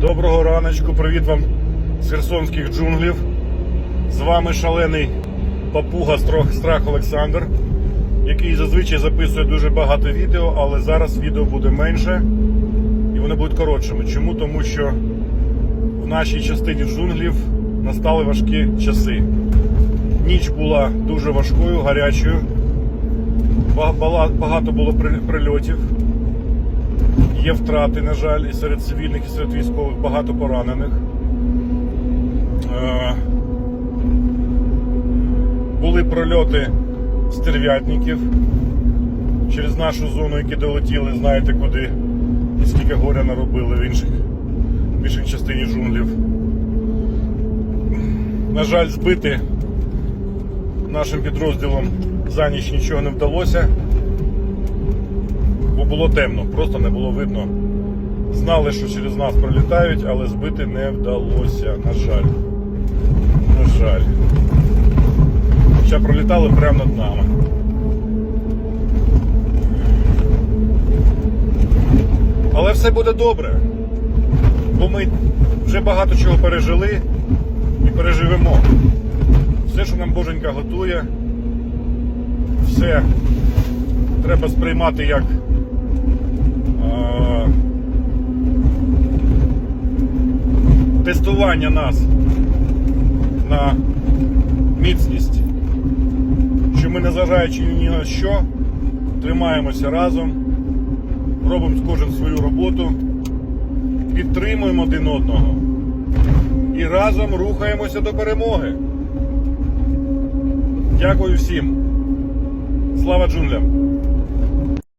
Доброго раночку, привіт вам з херсонських джунглів. З вами шалений папуга Страх Олександр, який зазвичай записує дуже багато відео, але зараз відео буде менше і вони будуть коротшими. Чому? Тому що в нашій частині джунглів настали важкі часи. Ніч була дуже важкою, гарячою. Багато було прильотів. Є втрати, на жаль, і серед цивільних, і серед військових багато поранених. Е, Були прольоти стерв'ятників через нашу зону, які долетіли, знаєте куди, і скільки горя наробили в інших, в інших частині джунглів. На жаль, збити нашим підрозділом за ніч нічого не вдалося було темно, просто не було видно. Знали, що через нас пролітають, але збити не вдалося, на жаль. На жаль. Хоча пролітали прямо над нами. Але все буде добре. Бо ми вже багато чого пережили і переживемо. Все, що нам Боженька готує, все треба сприймати як тестування нас на міцність, що ми, незважаючи ні на що, тримаємося разом, робимо кожен свою роботу, підтримуємо один одного і разом рухаємося до перемоги. Дякую всім. Слава джунглям!